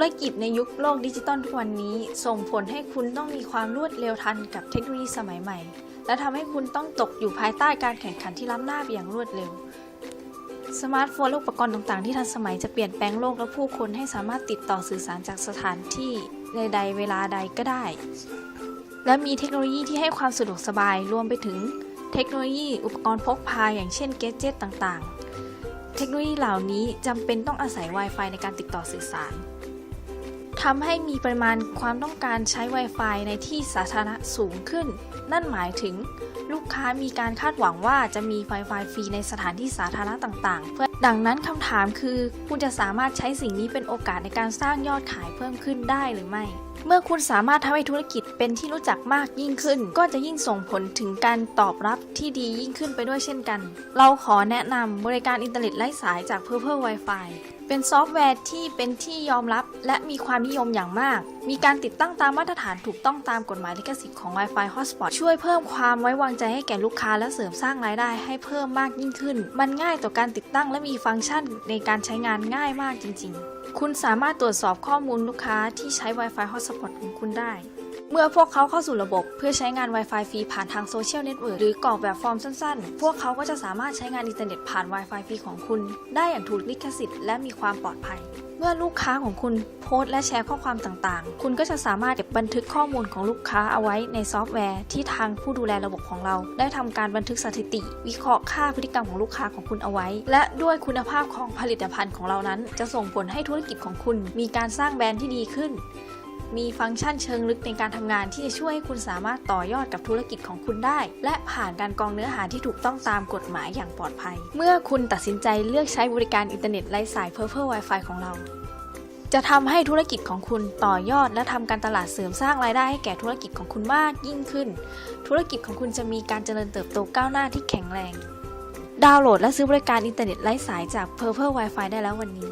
ธุรกิจในยุคโลกดิจิตอลทุกวันนี้ ส่งผลให้คุณต้องมีความรวดเร็วทันกับเทคโนโลยีสมัยใหม่ และทำให้คุณต้องตกอยู่ภายใต้การแข่งขันที่ล้ำหน้าไปอย่างรวดเร็ว สมาร์ทโฟนและอุปกรณ์ต่างๆ ที่ทันสมัยจะเปลี่ยนแปลงโลกและผู้คนให้สามารถติดต่อสื่อสารจากสถานที่ใดๆเวลาใดก็ได้ และมีเทคโนโลยีที่ให้ความสะดวกสบายรวมไปถึง เทคโนโลยีอุปกรณ์พกพาอย่างเช่นเกจเจตต่างๆ เทคโนโลยีเหล่านี้จำเป็นต้องอาศัย Wi-Fi ในการติดต่อสื่อสาร ทำให้มีปริมาณความต้องการใช้ Wi-Fi ในที่สาธารณะสูงขึ้น นั่นหมายถึง ลูกค้ามีการคาดหวังว่าจะมี Wi-Fi ฟรีในสถานที่สาธารณะต่างๆ เพื่อดังนั้นคำถามคือ คุณจะสามารถใช้สิ่งนี้เป็นโอกาสในการสร้างยอดขายเพิ่มขึ้นได้หรือไม่ เมื่อคุณสามารถทำให้ธุรกิจเป็นที่รู้จักมากยิ่งขึ้น ก็จะยิ่งส่งผลถึงการตอบรับที่ดียิ่งขึ้นไปด้วยเช่นกัน เราขอแนะนำบริการอินเทอร์เน็ตไร้สายจาก Purple Wi-Fi เป็นซอฟต์แวร์ที่เป็นที่ยอมรับ และมีความนิยมอย่างมาก มีการติดตั้งตามมาตรฐานถูกต้องตามกฎหมายลิขสิทธิ์ของ Wi-Fi Hotspot ช่วยเพิ่มความไว้วางใจให้แก่ลูกค้าและเสริมสร้างรายได้ให้เพิ่มมากยิ่งขึ้น มันง่ายต่อการติดตั้งและมีฟังก์ชันในการใช้งานง่ายมากจริง ๆ คุณสามารถตรวจสอบข้อมูลลูกค้าที่ใช้ Wi-Fi Hotspot ของคุณได้ เมื่อพวกเขาเข้าสู่ระบบเพื่อใช้งาน Wi-Fi ฟรีผ่านทางโซเชียลเน็ตเวิร์กหรือกรอกแบบฟอร์มสั้นๆ พวกเขาก็จะสามารถใช้งานอินเทอร์เน็ตผ่าน Wi-Fi ฟรีของคุณ ได้อย่างถูกลิขสิทธิ์และมีความปลอดภัย เมื่อลูกค้าของคุณโพสต์และแชร์ข้อความต่างๆ คุณก็จะสามารถเก็บบันทึกข้อมูลของลูกค้าเอาไว้ในซอฟต์แวร์ที่ทางผู้ดูแลระบบของเรา ได้ทำการบันทึกสถิติ วิเคราะห์ค่าพฤติกรรมของลูกค้าของคุณเอาไว้ และด้วยคุณภาพของผลิตภัณฑ์ของเรานั้น จะส่งผลให้ธุรกิจของคุณ มีการสร้างแบรนด์ที่ดีขึ้น มีฟังก์ชันเชิงลึกในการทำงานที่จะช่วยให้คุณสามารถต่อยอดกับธุรกิจของคุณได้ และผ่านการกรองเนื้อหาที่ถูกต้องตามกฎหมายอย่างปลอดภัย เมื่อคุณตัดสินใจเลือกใช้บริการอินเทอร์เน็ตไร้สาย Purple Wi-Fi ของเรา จะทำให้ธุรกิจของคุณต่อยอด และทำการตลาดเสริมสร้างรายได้ให้แก่ธุรกิจของคุณมากยิ่งขึ้น ธุรกิจของคุณจะมีการเจริญเติบโตก้าวหน้าที่แข็งแรง ดาวน์โหลดและซื้อบริการอินเทอร์เน็ตไร้สายจาก Purple Wi-Fi ได้แล้ววันนี้